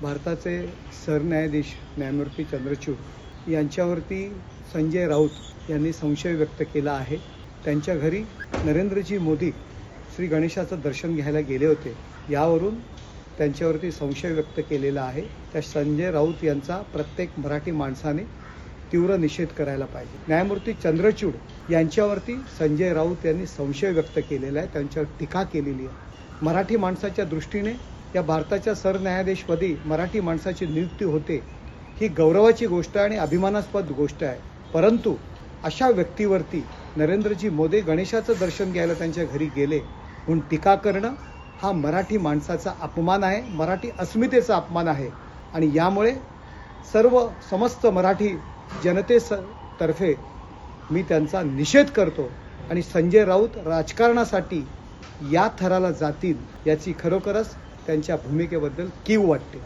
भारताचे सरन्यायाधीश न्यायमूर्ती चंद्रचूड यांच्यावरती संजय राऊत यांनी संशय व्यक्त केला आहे. त्यांच्या घरी नरेंद्रजी मोदी श्री गणेशाचं दर्शन घ्यायला गेले होते. यावरून त्यांच्यावरती संशय व्यक्त केलेला आहे. त्या संजय राऊत यांचा प्रत्येक मराठी माणसाने तीव्र निषेध करायला पाहिजे. न्यायमूर्ती चंद्रचूड यांच्यावरती संजय राऊत यांनी संशय व्यक्त केलेला आहे. त्यांच्यावर टीका केलेली आहे. मराठी माणसाच्या दृष्टीने या भारताच्या सरन्यायाधीशपदी मराठी माणसाची नियुक्ती होते ही गौरवाची गोष्ट आहे आणि अभिमानास्पद गोष्ट आहे. परंतु अशा व्यक्तीवरती नरेंद्रजी मोदी गणेशाचं दर्शन घ्यायला त्यांच्या घरी गेले. म्हणून टीका करणं हा मराठी माणसाचा अपमान आहे मराठी अस्मितेचा अपमान आहे. आणि यामुळे सर्व समस्त मराठी जनतेस तर्फे मी त्यांचा निषेध करतो आणि संजय राऊत राजकारणासाठी या थराला जातील याची खरोखरच त्यांच्या भूमिकेबद्दल कीव वाटते?